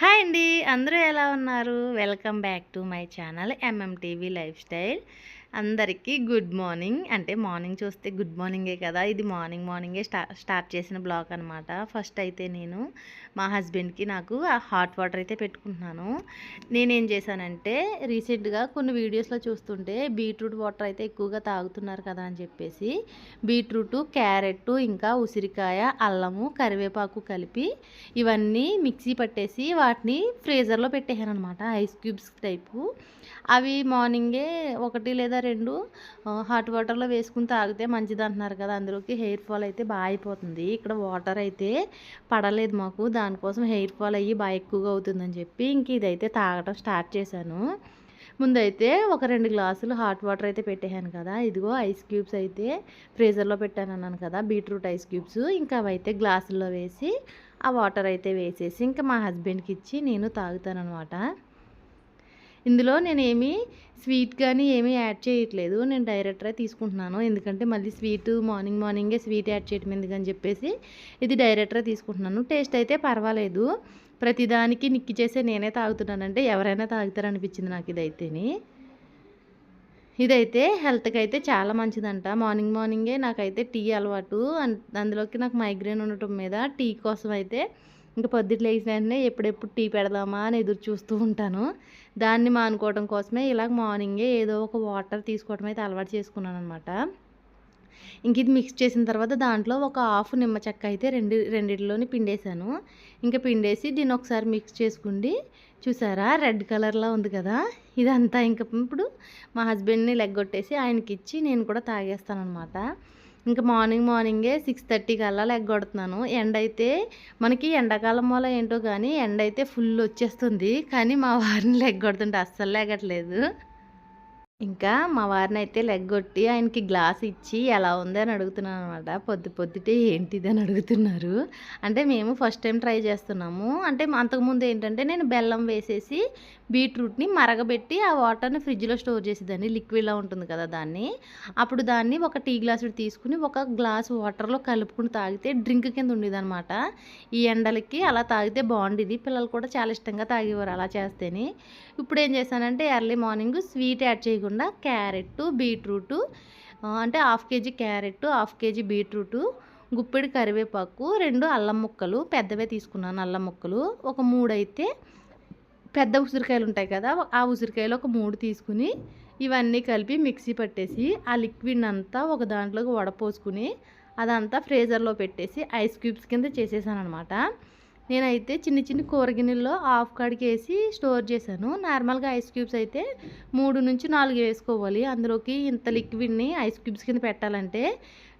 Hi అండి. అందరూ ఎలా ఉన్నారు? Welcome back to my channel MM TV lifestyle అందరికీ గుడ్ మార్నింగ్. అంటే మార్నింగ్ చూస్తే గుడ్ మార్నింగే కదా. ఇది మార్నింగ్ మార్నింగే స్టా స్టార్ట్ చేసిన బ్లాగ్ అనమాట ఫస్ట్ అయితే నేను మా హస్బెండ్కి నాకు హాట్ వాటర్ అయితే పెట్టుకుంటున్నాను. నేనేం చేశానంటే రీసెంట్గా కొన్ని వీడియోస్లో చూస్తుంటే బీట్రూట్ వాటర్ అయితే ఎక్కువగా తాగుతున్నారు కదా అని చెప్పేసి బీట్రూట్ క్యారెట్ ఇంకా ఉసిరికాయ అల్లము కరివేపాకు కలిపి ఇవన్నీ మిక్సీ పట్టేసి వాటిని ఫ్రీజర్లో పెట్టేశాను అనమాట ఐస్ క్యూబ్స్ టైపు. అవి మార్నింగే ఒకటి లేదా రెండు. హాట్ వాటర్లో వేసుకుని తాగితే మంచిది అంటున్నారు కదా. అందులోకి హెయిర్ ఫాల్ అయితే బాగా అయిపోతుంది. ఇక్కడ వాటర్ అయితే పడలేదు మాకు. దానికోసం హెయిర్ ఫాల్ అయ్యి బాగా ఎక్కువగా అవుతుందని చెప్పి ఇంక ఇదైతే తాగటం స్టార్ట్ చేశాను. ముందైతే ఒక రెండు గ్లాసులు హాట్ వాటర్ అయితే పెట్టేశాను కదా. ఇదిగో ఐస్ క్యూబ్స్ అయితే ఫ్రీజర్లో పెట్టాను అన్నాను కదా. Beetroot ice cubes. ఇంకా అవైతే గ్లాసుల్లో వేసి ఆ వాటర్ అయితే వేసేసి ఇంకా మా హస్బెండ్కి ఇచ్చి నేను తాగుతాను అనమాట ఇందులో నేనేమి స్వీట్ కానీ ఏమీ యాడ్ చేయట్లేదు. నేను డైరెక్ట్గా తీసుకుంటున్నాను. ఎందుకంటే మళ్ళీ స్వీట్ మార్నింగ్ మార్నింగే స్వీట్ యాడ్ చేయటం ఎందుకని చెప్పేసి ఇది డైరెక్ట్గా తీసుకుంటున్నాను. టేస్ట్ అయితే పర్వాలేదు. ప్రతిదానికి నిక్కి చేసే నేనే తాగుతున్నానంటే ఎవరైనా తాగుతారనిపించింది నాకు ఇదైతేని. ఇదైతే హెల్త్కి అయితే చాలా మంచిదంట. మార్నింగ్ మార్నింగే నాకైతే టీ అలవాటు. అందులోకి నాకు మైగ్రేన్ ఉండటం మీద టీ కోసం అయితే ఇంకా పొద్దుట లేచిన వెంటనే ఎప్పుడెప్పుడు టీ పెడదామా అని ఎదురు చూస్తూ ఉంటాను. దాన్ని మానుకోవడం కోసమే ఇలాగ మార్నింగే ఏదో ఒక వాటర్ తీసుకోవడం అయితే అలవాటు చేసుకున్నాను అనమాట ఇంక ఇది మిక్స్ చేసిన తర్వాత దాంట్లో ఒక హాఫ్ నిమ్మ చెక్క అయితే రెండు రెండిటిలోని పిండేశాను. ఇంకా పిండేసి దీన్ని ఒకసారి మిక్స్ చేసుకుండి చూసారా? రెడ్ కలర్లో ఉంది కదా? ఇదంతా ఇంకా ఇప్పుడు మా హస్బెండ్ని లెగ్గొట్టేసి ఆయనకి ఇచ్చి నేను కూడా తాగేస్తాను అనమాట ఇంకా మార్నింగ్ మార్నింగే సిక్స్ థర్టీకి అలా లెగ్గొడుతున్నాను. ఎండ అయితే మనకి ఎండాకాలం వల్ల ఏంటో కానీ ఎండ అయితే ఫుల్ వచ్చేస్తుంది. కానీ మా వారిని లెగ్గొడుతుంటే అస్సలు లేగట్లేదు. ఇంకా మా వారిని అయితే లెగ్గొట్టి ఆయనకి గ్లాస్ ఇచ్చి ఎలా ఉంది? అని అడుగుతున్నాను అనమాట పొద్దు పొద్దుటే ఏంటిది? అని అడుగుతున్నారు. అంటే మేము ఫస్ట్ టైం ట్రై చేస్తున్నాము. అంటే అంతకుముందు ఏంటంటే నేను బెల్లం వేసేసి బీట్రూట్ని మరగబెట్టి ఆ వాటర్ని ఫ్రిడ్జ్లో స్టోర్ చేసేదాన్ని. లిక్విడ్లా ఉంటుంది కదా దాన్ని. అప్పుడు దాన్ని ఒక టీ గ్లాసు తీసుకుని ఒక గ్లాస్ వాటర్లో కలుపుకుని తాగితే డ్రింక్ కింద ఉండేదన్నమాట. ఈ ఎండలకి అలా తాగితే బాగుండేది. పిల్లలు కూడా చాలా ఇష్టంగా తాగేవారు అలా చేస్తేనే. ఇప్పుడు ఏం చేశానంటే ఎర్లీ మార్నింగ్ స్వీట్ యాడ్ చేయకుండా క్యారెట్ బీట్రూటు అంటే half KG carrot half KG beetroot గుప్పిడి కరివేపాకు రెండు అల్లం ముక్కలు పెద్దవే తీసుకున్నాను అల్లం ముక్కలు ఒక మూడు అయితే పెద్ద ఉసిరికాయలు ఉంటాయి కదా ఆ ఉసిరికాయలు ఒక మూడు తీసుకుని ఇవన్నీ కలిపి మిక్సీ పట్టేసి ఆ లిక్విడ్ అంతా ఒక దాంట్లోకి వడపోసుకుని అదంతా ఫ్రీజర్లో పెట్టేసి ఐస్ క్యూబ్స్ కింద చేసేసాను అనమాట నేనైతే చిన్న చిన్న కూరగిన్నెల్లో హాఫ్ కాడికి వేసి స్టోర్ చేశాను. నార్మల్గా ఐస్ క్యూబ్స్ అయితే మూడు నుంచి నాలుగు వేసుకోవాలి. అందులోకి ఇంత లిక్విడ్ని ఐస్ క్యూబ్స్ కింద పెట్టాలంటే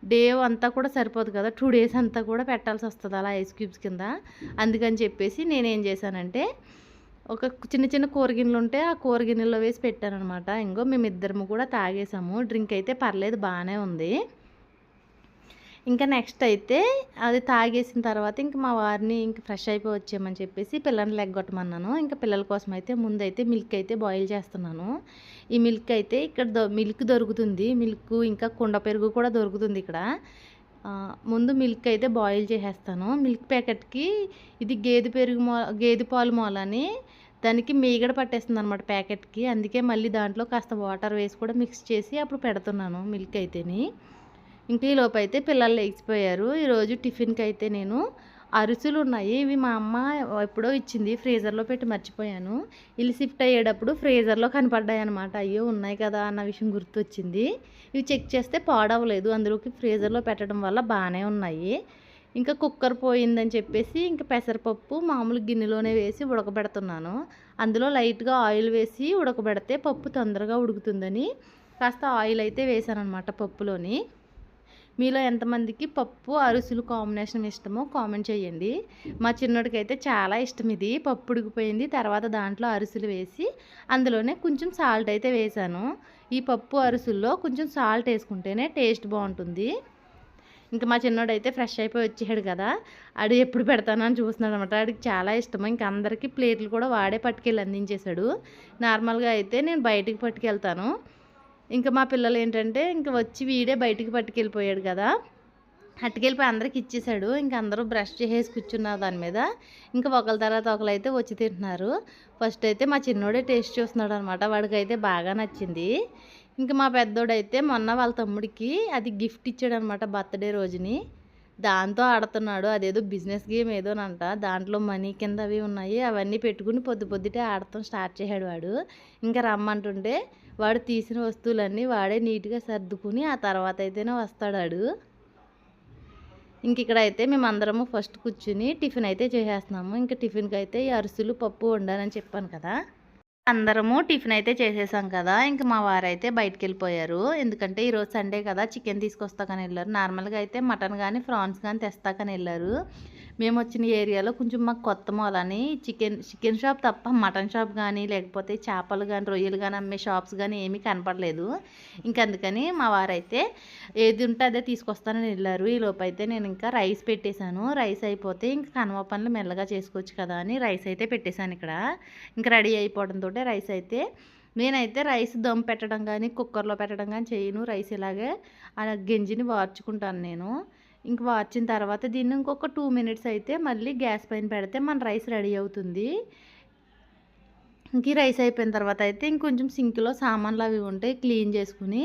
డే అంతా కూడా సరిపోదు కదా. టూ డేస్ అంతా కూడా పెట్టాల్సి వస్తుంది అలా ఐస్ క్యూబ్స్ కింద. అందుకని చెప్పేసి నేనేం చేశానంటే ఒక చిన్న చిన్న కూరగిన్నెలు ఉంటే ఆ కూరగిన్నెలో వేసి పెట్టాను అనమాట ఇంకో మేమిద్దరము కూడా తాగేసాము. డ్రింక్ అయితే పర్లేదు బాగానే ఉంది. ఇంకా నెక్స్ట్ అయితే అది తాగేసిన తర్వాత ఇంక మా వారిని ఇంక ఫ్రెష్ అయిపోయి వచ్చామని చెప్పేసి పిల్లల్ని లెగ్గొట్టమన్నాను. ఇంకా పిల్లల కోసం అయితే ముందైతే మిల్క్ అయితే బాయిల్ చేస్తున్నాను. ఈ మిల్క్ అయితే ఇక్కడ మిల్క్ దొరుకుతుంది. మిల్క్ ఇంకా కుండ పెరుగు కూడా దొరుకుతుంది ఇక్కడ. ముందు మిల్క్ అయితే బాయిల్ చేసేస్తాను. మిల్క్ ప్యాకెట్కి ఇది గేదె పెరుగు మో గేదె పాలు మూలని దానికి మీగడ పట్టేస్తుంది అనమాట ప్యాకెట్కి. అందుకే మళ్ళీ దాంట్లో కాస్త వాటర్ వేసి కూడా మిక్స్ చేసి అప్పుడు పెడుతున్నాను మిల్క్ అయితేని. ఇంకా ఈ అయితే పిల్లలు లేచిపోయారు. ఈరోజు టిఫిన్కి అయితే నేను అరుసులు ఉన్నాయి ఇవి మా అమ్మ ఎప్పుడో ఇచ్చింది. ఫ్రీజర్లో పెట్టి మర్చిపోయాను. ఇల్లు షిఫ్ట్ అయ్యేటప్పుడు ఫ్రీజర్లో కనపడ్డాయి అనమాట అయ్యో ఉన్నాయి కదా అన్న విషయం గుర్తొచ్చింది. ఇవి చెక్ చేస్తే పాడవలేదు. అందులోకి ఫ్రీజర్లో పెట్టడం వల్ల బాగానే ఉన్నాయి. ఇంకా కుక్కర్ పోయిందని చెప్పేసి ఇంకా పెసరపప్పు మామూలు గిన్నెలోనే వేసి ఉడకబెడుతున్నాను. అందులో లైట్గా ఆయిల్ వేసి ఉడకబెడితే పప్పు తొందరగా ఉడుకుతుందని కాస్త ఆయిల్ అయితే వేసాను అనమాట పప్పులోని. మీలో ఎంతమందికి పప్పు అరుసులు కాంబినేషన్ ఇష్టమో కామెంట్ చేయండి. మా చిన్నోడికైతే చాలా ఇష్టం ఇది. పప్పు ఉడికిపోయింది తర్వాత దాంట్లో అరుసులు వేసి అందులోనే కొంచెం సాల్ట్ అయితే వేసాను ఈ పప్పు అరుసుల్లో కొంచెం సాల్ట్ వేసుకుంటేనే టేస్ట్ బాగుంటుంది. ఇంకా మా చిన్నోడు అయితే ఫ్రెష్ అయిపోయి వచ్చాడు కదా. ఆడు ఎప్పుడు పెడతానని చూస్తున్నాడు అనమాట ఆడికి చాలా ఇష్టం. ఇంకా అందరికీ ప్లేట్లు కూడా వాడే పట్టుకెళ్ళి అందించేశాడు. నార్మల్గా అయితే నేను బయటికి పట్టుకెళ్తాను. ఇంకా మా పిల్లలు ఏంటంటే ఇంకా వచ్చి వీడే బయటికి పట్టుకెళ్ళిపోయాడు కదా. అట్టుకెళ్ళిపోయి అందరికి ఇచ్చేసాడు. ఇంకా అందరూ బ్రష్ చేసేసి కూర్చున్నారు దాని మీద. ఇంకా ఒకరి తర్వాత ఒకరు అయితే వచ్చి తింటున్నారు. ఫస్ట్ అయితే మా చిన్నోడే టేస్ట్ చూస్తున్నాడు అనమాట వాడికి అయితే బాగా నచ్చింది. ఇంకా మా పెద్దోడైతే మొన్న వాళ్ళ తమ్ముడికి అది గిఫ్ట్ ఇచ్చాడు అనమాట బర్త్డే రోజుని. దాంతో ఆడుతున్నాడు. అదేదో బిజినెస్ గేమ్ ఏదోనంట. దాంట్లో మనీ కింద అవి ఉన్నాయి. అవన్నీ పెట్టుకుని పొద్దు పొద్దుటే ఆడటం స్టార్ట్ చేశాడు వాడు. ఇంకా రమ్మంటుంటే వాడు తీసిన వస్తువులన్నీ వాడే నీట్గా సర్దుకుని ఆ తర్వాత అయితేనే వస్తాడు ఇంక ఇక్కడ అయితే మేమందరము ఫస్ట్ కూర్చుని టిఫిన్ అయితే చేసేస్తున్నాము. ఇంకా టిఫిన్కి అయితే ఈ అరిసెలు పప్పు వండాలని చెప్పాను కదా. అందరము టిఫిన్ అయితే చేసేసాం కదా ఇంక మా వారైతే బయటకు వెళ్ళిపోయారు ఎందుకంటే ఈరోజు సండే కదా చికెన్ తీసుకొస్తాకని వెళ్ళారు. నార్మల్గా అయితే మటన్ కానీ ఫ్రాన్స్ కానీ తెస్తాకని వెళ్ళారు. మేము వచ్చిన ఏరియాలో కొంచెం మాకు కొత్త మూలని చికెన్ చికెన్ షాప్ తప్ప మటన్ షాప్ కానీ లేకపోతే చేపలు కానీ రొయ్యలు కానీ అమ్మే షాప్స్ కానీ ఏమీ కనపడలేదు. ఇంక అందుకని మా వారైతే ఏది ఉంటే అదే తీసుకొస్తానని వెళ్ళారు. ఈ అయితే నేను ఇంకా రైస్ పెట్టేశాను. రైస్ అయిపోతే ఇంకా కనుమ పనులు మెల్లగా చేసుకోవచ్చు కదా అని రైస్ అయితే పెట్టేశాను ఇక్కడ. ఇంకా రెడీ అయిపోవడంతో రైస్ అయితే నేనైతే రైస్ దమ్ పెట్టడం కానీ కుక్కర్లో పెట్టడం కానీ చేయను. రైస్ ఇలాగే ఆ గెంజిని వార్చుకుంటాను నేను. ఇంక వాచిన తర్వాత దీన్ని ఇంకొక టూ మినిట్స్ అయితే మళ్ళీ గ్యాస్ పైన పెడితే మన రైస్ రెడీ అవుతుంది. ఇంక రైస్ అయిపోయిన తర్వాత అయితే ఇంకొంచెం సింక్లో సామాన్లు అవి ఉంటాయి క్లీన్ చేసుకుని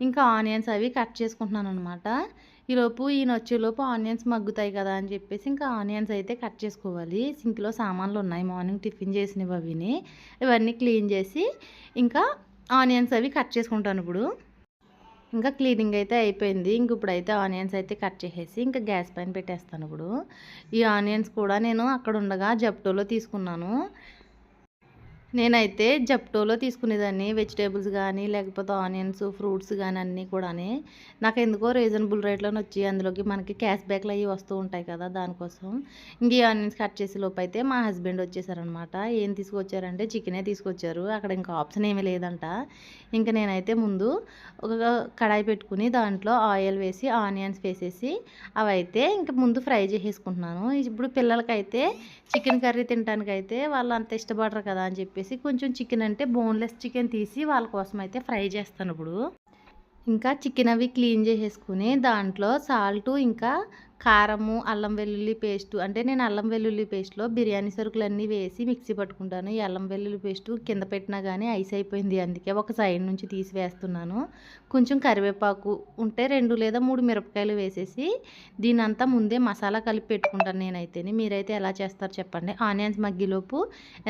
ఇంకా ఆనియన్స్ అవి కట్ చేసుకుంటున్నాను అనమాట ఈలోపు ఈయన వచ్చేలోపు ఆనియన్స్ మగ్గుతాయి కదా అని చెప్పేసి ఇంకా ఆనియన్స్ అయితే కట్ చేసుకోవాలి. సింక్లో సామాన్లు ఉన్నాయి మార్నింగ్ టిఫిన్ చేసినవి అవిని. ఇవన్నీ క్లీన్ చేసి ఇంకా ఆనియన్స్ అవి కట్ చేసుకుంటాను ఇప్పుడు. ఇంకా క్లీనింగ్ అయితే అయిపోయింది. ఇంక ఇప్పుడైతే ఆనియన్స్ అయితే కట్ చేసేసి ఇంకా గ్యాస్ పైన పెట్టేస్తాను ఇప్పుడు. ఈ ఆనియన్స్ కూడా నేను అక్కడ ఉండగా జప్టోలో తీసుకున్నాను. నేనైతే జప్టోలో తీసుకునేదాన్ని. వెజిటేబుల్స్ కానీ లేకపోతే ఆనియన్స్ ఫ్రూట్స్ కానీ అన్నీ కూడా నాకు ఎందుకో రీజనబుల్ రేట్లో వచ్చి అందులోకి మనకి క్యాష్ బ్యాక్లు అవి వస్తూ ఉంటాయి కదా దానికోసం. ఇంక ఆనియన్స్ కట్ చేసే లోపు అయితే మా హస్బెండ్ వచ్చేసారనమాట. ఏం తీసుకొచ్చారంటే చికెనే తీసుకొచ్చారు. అక్కడ ఇంకా ఆప్షన్ ఏమీ లేదంట. ఇంకా నేనైతే ముందు ఒక కడాయి పెట్టుకుని దాంట్లో ఆయిల్ వేసి ఆనియన్స్ వేసేసి అవి అయితే ఇంకా ముందు ఫ్రై చేసేసుకుంటున్నాను. ఇప్పుడు పిల్లలకైతే చికెన్ కర్రీ తినడానికైతే వాళ్ళు అంత ఇష్టపడరు కదా అని చెప్పేసి చెప్పేసి కొంచెం చికెన్ అంటే బోన్లెస్ చికెన్ తీసి వాళ్ళ కోసం అయితే ఫ్రై చేస్తాను ఇప్పుడు. ఇంకా చికెన్ అవి క్లీన్ చేసేసుకుని దాంట్లో సాల్టు ఇంకా కారము అల్లం వెల్లుల్లి పేస్టు అంటే నేను అల్లం వెల్లుల్లి పేస్ట్లో బిర్యానీ సరుకులన్నీ వేసి మిక్సీ పట్టుకుంటాను. ఈ అల్లం వెల్లుల్లి పేస్టు కింద పెట్టినా కానీ ఐస్ అయిపోయింది అందుకే ఒక సైడ్ నుంచి తీసి వేస్తున్నాను. కొంచెం కరివేపాకు ఉంటే రెండు లేదా మూడు మిరపకాయలు వేసేసి దీనంతా ముందే మసాలా కలిపి పెట్టుకుంటాను నేనైతే మీరైతే ఎలా చేస్తారు చెప్పండి. ఆనియన్స్ మగ్గిలోపు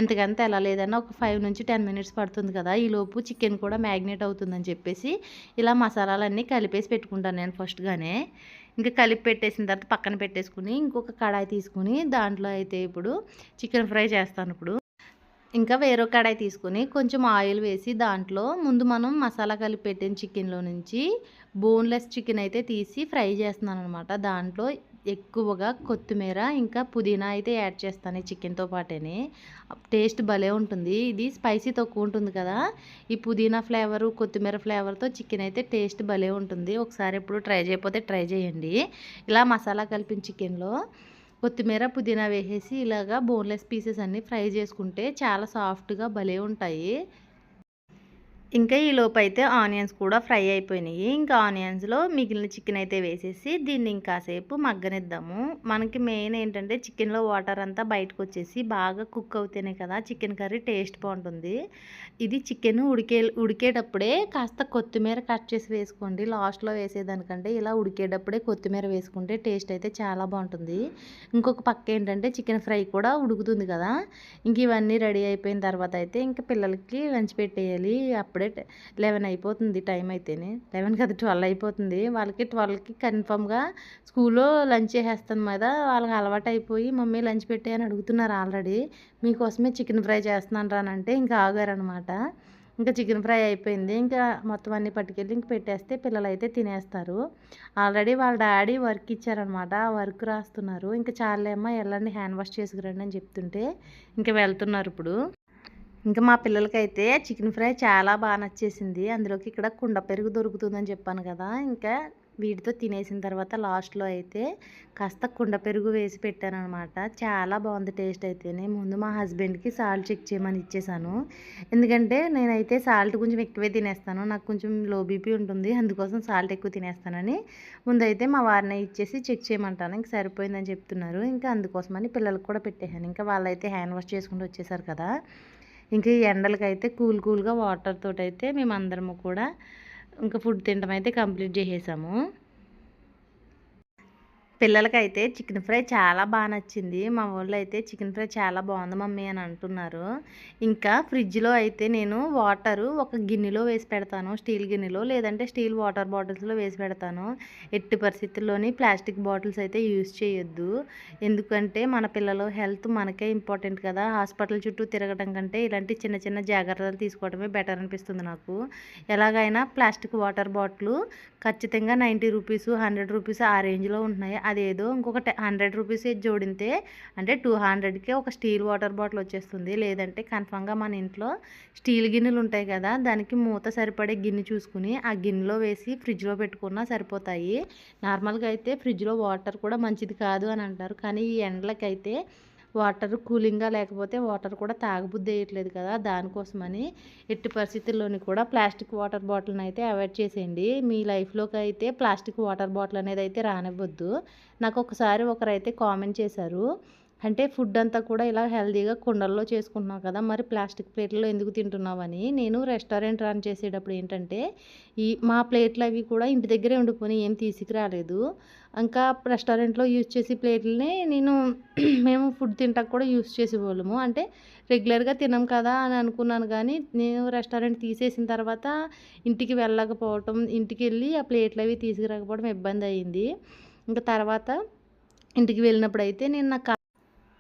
ఎంతకంత ఎలా లేదన్నా ఒక ఫైవ్ నుంచి టెన్ మినిట్స్ పడుతుంది కదా ఈలోపు చికెన్ కూడా మ్యాగ్నేట్ అవుతుందని చెప్పేసి ఇలా మసాలాలన్నీ కలిపేసి పెట్టుకుంటాను నేను ఫస్ట్గానే. ఇంకా కలిపి పెట్టేసిన తర్వాత పక్కన పెట్టేసుకుని ఇంకొక కడాయి తీసుకుని దాంట్లో అయితే ఇప్పుడు చికెన్ ఫ్రై చేస్తాను ఇప్పుడు. ఇంకా వేరొక కడాయి తీసుకుని కొంచెం ఆయిల్ వేసి దాంట్లో ముందు మనం మసాలా కలిపి పెట్టిన చికెన్లో నుంచి బోన్లెస్ చికెన్ అయితే తీసి ఫ్రై చేస్తున్నాను అనమాట దాంట్లో ఎక్కువగా కొత్తిమీర ఇంకా పుదీనా అయితే యాడ్ చేస్తాను ఈ చికెన్తో పాటేనే. టేస్ట్ భలే ఉంటుంది. ఇది స్పైసీ తక్కువ ఉంటుంది కదా. ఈ పుదీనా ఫ్లేవరు కొత్తిమీర ఫ్లేవర్తో చికెన్ అయితే టేస్ట్ భలే ఉంటుంది. ఒకసారి ఎప్పుడు ట్రై చేయకపోతే ట్రై చేయండి. ఇలా మసాలా కలిపిన చికెన్లో కొత్తిమీర పుదీనా వేసేసి ఇలాగా బోన్లెస్ పీసెస్ అన్నీ ఫ్రై చేసుకుంటే చాలా సాఫ్ట్గా భలే ఉంటాయి. ఇంకా ఈ లోపు అయితే ఆనియన్స్ కూడా ఫ్రై అయిపోయినాయి. ఇంకా ఆనియన్స్లో మిగిలిన చికెన్ అయితే వేసేసి దీన్ని ఇంకాసేపు మగ్గనిద్దాము. మనకి మెయిన్ ఏంటంటే చికెన్లో వాటర్ అంతా బయటకు వచ్చేసి బాగా కుక్ అవుతేనే కదా చికెన్ కర్రీ టేస్ట్ బాగుంటుంది. ఇది చికెన్ ఉడికే ఉడికేటప్పుడే కాస్త కొత్తిమీర కట్ చేసి వేసుకోండి. లాస్ట్లో వేసేదానికంటే ఇలా ఉడికేటప్పుడే కొత్తిమీర వేసుకుంటే టేస్ట్ అయితే చాలా బాగుంటుంది. ఇంకొక పక్క ఏంటంటే చికెన్ ఫ్రై కూడా ఉడుకుతుంది కదా. ఇంక ఇవన్నీ రెడీ అయిపోయిన తర్వాత అయితే ఇంకా పిల్లలకి లంచ్ పెట్టేయాలి. అప్పుడే అప్పుడే లెవెన్ అయిపోతుంది టైం అయితేనే. లెవెన్ కదా ట్వెల్వ్ అయిపోతుంది. వాళ్ళకి ట్వెల్వ్కి కన్ఫామ్గా స్కూల్లో లంచ్ చేసేస్తాను మీద వాళ్ళకి అలవాటు అయిపోయి మమ్మీ లంచ్ పెట్టే అని అడుగుతున్నారు ఆల్రెడీ. మీకోసమే చికెన్ ఫ్రై చేస్తున్నాను రానంటే ఇంకా ఆగారనమాట. ఇంకా చికెన్ ఫ్రై అయిపోయింది. ఇంకా మొత్తం అన్ని పట్టుకెళ్ళి ఇంక పెట్టేస్తే పిల్లలు అయితే తినేస్తారు. ఆల్రెడీ వాళ్ళ డాడీ వర్క్ ఇచ్చారనమాట. ఆ వర్క్ రాస్తున్నారు. ఇంకా చాలేమ్మా వెళ్ళండి హ్యాండ్ వాష్ చేసుకురండి అని చెప్తుంటే ఇంకా వెళ్తున్నారు ఇప్పుడు. ఇంకా మా పిల్లలకైతే చికెన్ ఫ్రై చాలా బాగా నచ్చేసింది. అందులోకి ఇక్కడ కుండ పెరుగు దొరుకుతుందని చెప్పాను కదా. ఇంకా వీటితో తినేసిన తర్వాత లాస్ట్లో అయితే కాస్త కుండ పెరుగు వేసి పెట్టాను అనమాట చాలా బాగుంది టేస్ట్ అయితేనే. ముందు మా హస్బెండ్కి సాల్ట్ చెక్ చేయమని ఇచ్చేసాను. ఎందుకంటే నేనైతే సాల్ట్ కొంచెం ఎక్కువే తినేస్తాను. నాకు కొంచెం లో బీపీ ఉంటుంది. అందుకోసం సాల్ట్ ఎక్కువ తినేస్తానని ముందైతే మా వారిని ఇచ్చేసి చెక్ చేయమంటాను. ఇంక సరిపోయిందని చెప్తున్నారు. ఇంకా అందుకోసమని పిల్లలకు కూడా పెట్టేశాను. ఇంకా వాళ్ళైతే హ్యాండ్ వాష్ చేసుకుంటూ వచ్చేసారు కదా. ఇంకా ఈ ఎండలకైతే కూల్ కూల్గా వాటర్ తోటి అయితే మేమందరము కూడా ఇంకా ఫుడ్ తినడం అయితే కంప్లీట్ చేసేసాము. పిల్లలకైతే చికెన్ ఫ్రై చాలా బాగా నచ్చింది. మా వాళ్ళు అయితే చికెన్ ఫ్రై చాలా బాగుంది మమ్మీ అని అంటున్నారు. ఇంకా ఫ్రిడ్జ్లో అయితే నేను వాటరు ఒక గిన్నెలో వేసి పెడతాను. స్టీల్ గిన్నెలో లేదంటే స్టీల్ వాటర్ బాటిల్స్లో వేసి పెడతాను. ఎట్టి పరిస్థితుల్లోని ప్లాస్టిక్ బాటిల్స్ అయితే యూజ్ చేయొద్దు. ఎందుకంటే మన పిల్లల హెల్త్ మనకే ఇంపార్టెంట్ కదా. హాస్పిటల్ చుట్టూ తిరగడం కంటే ఇలాంటి చిన్న చిన్న జాగ్రత్తలు తీసుకోవడమే బెటర్ అనిపిస్తుంది నాకు. ఎలాగైనా ప్లాస్టిక్ వాటర్ బాటిల్ ఖచ్చితంగా నైంటీ రూపీస్ హండ్రెడ్ రూపీస్ ఆ రేంజ్లో ఉంటున్నాయి. అదేదో ఇంకొక హండ్రెడ్ రూపీస్ జోడితే అంటే టూ హండ్రెడ్కే ఒక స్టీల్ వాటర్ బాటిల్ వచ్చేస్తుంది. లేదంటే కన్ఫామ్గా మన ఇంట్లో స్టీల్ గిన్నెలు ఉంటాయి కదా దానికి మూత సరిపడే గిన్నె చూసుకుని ఆ గిన్నెలో వేసి ఫ్రిడ్జ్లో పెట్టుకున్నా సరిపోతాయి. నార్మల్గా అయితే ఫ్రిడ్జ్లో వాటర్ కూడా మంచిది కాదు అని అంటారు. కానీ ఈ ఎండలకైతే వాటర్ కూలింగ్గా లేకపోతే వాటర్ కూడా తాగబుద్ధి వేయట్లేదు కదా దానికోసమని ఎట్టి పరిస్థితుల్లోని కూడా ప్లాస్టిక్ వాటర్ బాటిల్ని అయితే అవాయిడ్ చేసేయండి. మీ లైఫ్లోకి అయితే ప్లాస్టిక్ వాటర్ బాటిల్ అనేది అయితే రానివ్వద్దు. నాకు ఒకసారి ఒకరైతే కామెంట్ చేశారు. అంటే ఫుడ్ అంతా కూడా ఇలా హెల్తీగా కుండల్లో చేసుకుంటున్నావు కదా మరి ప్లాస్టిక్ ప్లేట్లో ఎందుకు తింటున్నావని. నేను రెస్టారెంట్ రన్ చేసేటప్పుడు ఏంటంటే ఈ మా ప్లేట్లు అవి కూడా ఇంటి దగ్గరే ఉండిపోయి ఏం తీసుకురాలేదు. ఇంకా రెస్టారెంట్లో యూజ్ చేసే ప్లేట్లని నేను మేము ఫుడ్ తింటాక కూడా యూజ్ చేసేవాళ్ళము. అంటే రెగ్యులర్గా తినం కదా అని అనుకున్నాను కానీ నేను రెస్టారెంట్ తీసేసిన తర్వాత ఇంటికి వెళ్ళకపోవటం ఇంటికి వెళ్ళి ఆ ప్లేట్లు అవి తీసుకురాకపోవడం ఇబ్బంది అయ్యింది ఇంకా తర్వాత ఇంటికి వెళ్ళినప్పుడు అయితే నేను నాకు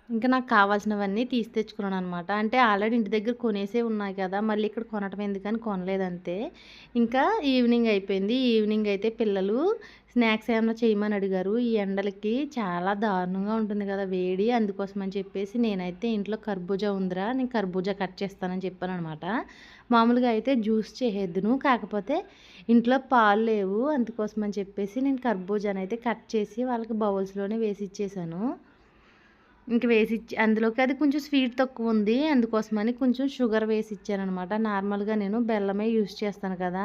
ఇంకా నాకు కావాల్సినవన్నీ తీసి తెచ్చుకున్నాను అనమాట అంటే ఆల్రెడీ ఇంటి దగ్గర కొనేసే ఉన్నాయి కదా మళ్ళీ ఇక్కడ కొనటం ఎందుకని కొనలేదంతే ఇంకా ఈవినింగ్ అయిపోయింది. ఈవినింగ్ అయితే పిల్లలు స్నాక్స్ ఏమైనా చేయమని అడిగారు. ఈ ఎండలకి చాలా దారుణంగా ఉంటుంది కదా వేడి అందుకోసం అని చెప్పేసి నేనైతే ఇంట్లో కర్బూజా ఉందిరా నేను కర్బూజా కట్ చేస్తానని చెప్పాను అనమాట మామూలుగా అయితే జ్యూస్ చేసేద్దును కాకపోతే ఇంట్లో పాలు లేవు అందుకోసం అని చెప్పేసి నేను కర్బూజాని అయితే కట్ చేసి వాళ్ళకి బౌల్స్లోనే వేసి ఇచ్చేసాను. ఇంక వేసి ఇచ్చి అందులోకి అది కొంచెం స్వీట్ తక్కువ ఉంది అందుకోసమని కొంచెం షుగర్ వేసి ఇచ్చానమాట నార్మల్గా నేను బెల్లమే యూస్ చేస్తాను కదా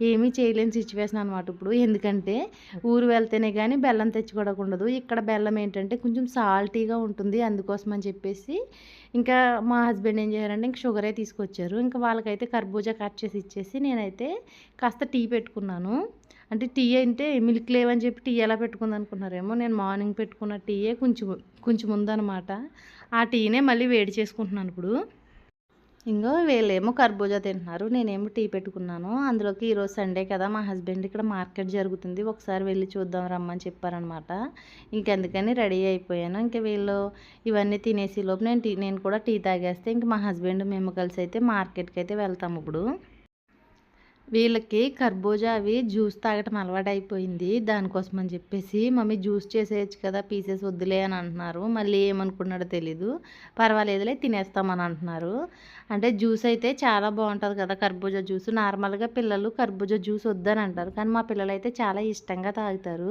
ఏమీ చేయలేని సిచ్యువేషన్ అనమాట ఇప్పుడు. ఎందుకంటే ఊరు వెళ్తేనే కానీ బెల్లం తెచ్చుకోవడం ఇక్కడ బెల్లం ఏంటంటే కొంచెం సాల్టీగా ఉంటుంది అందుకోసం అని చెప్పేసి ఇంకా మా హస్బెండ్ ఏం చేశారంటే ఇంక షుగరే తీసుకొచ్చారు. ఇంకా వాళ్ళకైతే కర్బూజా కట్ చేసి ఇచ్చేసి నేనైతే కాస్త టీ పెట్టుకున్నాను. అంటే టీ అంటే మిల్క్ లేవని చెప్పి టీ ఎలా పెట్టుకుంది అనుకున్నారేమో నేను మార్నింగ్ పెట్టుకున్న టీయే కొంచెం కొంచెం ఉందన్నమాట. ఆ టీనే మళ్ళీ వేడి చేసుకుంటున్నాను ఇప్పుడు. ఇంకో వీళ్ళేమో కర్బూజా తింటున్నారు నేనేమో టీ పెట్టుకున్నాను. అందులోకి ఈరోజు సండే కదా మా హస్బెండ్ ఇక్కడ మార్కెట్ జరుగుతుంది ఒకసారి వెళ్ళి చూద్దాం రమ్మని చెప్పారనమాట ఇంకెందుకని రెడీ అయిపోయాను. ఇంకా వీళ్ళు ఇవన్నీ తినేసి లోపు నేను టీ నేను కూడా టీ తాగేస్తే ఇంక మా హస్బెండ్ మేము కలిసి అయితే మార్కెట్కి అయితే వెళ్తాము ఇప్పుడు. వీళ్ళకి కర్బూజా అవి జ్యూస్ తాగటం అలవాటు అయిపోయింది దానికోసం అని చెప్పేసి మమ్మీ జ్యూస్ చేసేయచ్చు కదా పీసెస్ వద్దులే అని అంటున్నారు. మళ్ళీ ఏమనుకున్నాడో తెలీదు. పర్వాలేదులే తినేస్తామని అంటున్నారు. అంటే జ్యూస్ అయితే చాలా బాగుంటుంది కదా కర్బూజా జ్యూస్. నార్మల్గా పిల్లలు కర్బూజా జ్యూస్ వద్దని అంటారు. కానీ మా పిల్లలు అయితే చాలా ఇష్టంగా తాగుతారు.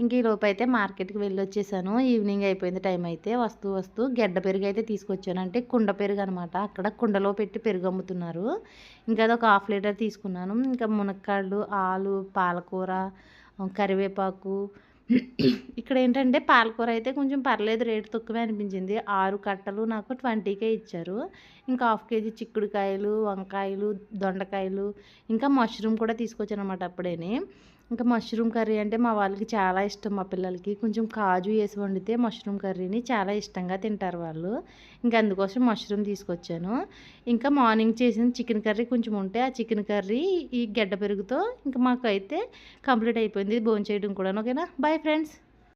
ఇంక ఈ అయితే మార్కెట్కి వెళ్ళి వచ్చేసాను ఈవినింగ్ అయిపోయింది టైం అయితే. వస్తూ వస్తూ గెడ్డ పెరుగు అయితే తీసుకొచ్చాను. అంటే కుండ పెరుగు అనమాట అక్కడ కుండలో పెట్టి పెరుగు అమ్ముతున్నారు. ఇంకా అది ఒక హాఫ్ లీటర్ తీసుకున్నాను. ఇంకా మునక్కాళ్ళు ఆలు పాలకూర కరివేపాకు ఇక్కడ ఏంటంటే పాలకూర అయితే కొంచెం పర్లేదు రేటు తక్కువే అనిపించింది. ఆరు కట్టలు నాకు ట్వంటీకే ఇచ్చారు. ఇంకా హాఫ్ కేజీ చిక్కుడుకాయలు వంకాయలు దొండకాయలు ఇంకా మష్రూమ్ కూడా తీసుకొచ్చాను అనమాట అప్పుడేనే. ఇంకా మష్రూమ్ కర్రీ అంటే మా వాళ్ళకి చాలా ఇష్టం మా పిల్లలకి. కొంచెం కాజు వేసి వండితే మష్రూమ్ కర్రీని చాలా ఇష్టంగా తింటారు వాళ్ళు. ఇంకా అందుకోసం మష్రూమ్ తీసుకొచ్చాను. ఇంకా మార్నింగ్ చేసిన చికెన్ కర్రీ కొంచెం ఉంటే ఆ చికెన్ కర్రీ ఈ గడ్డ పెరుగుతో ఇంకా మాకు అయితే కంప్లీట్ అయిపోయింది. భోజనం చేయడం కూడా ఓకేనా? Bye friends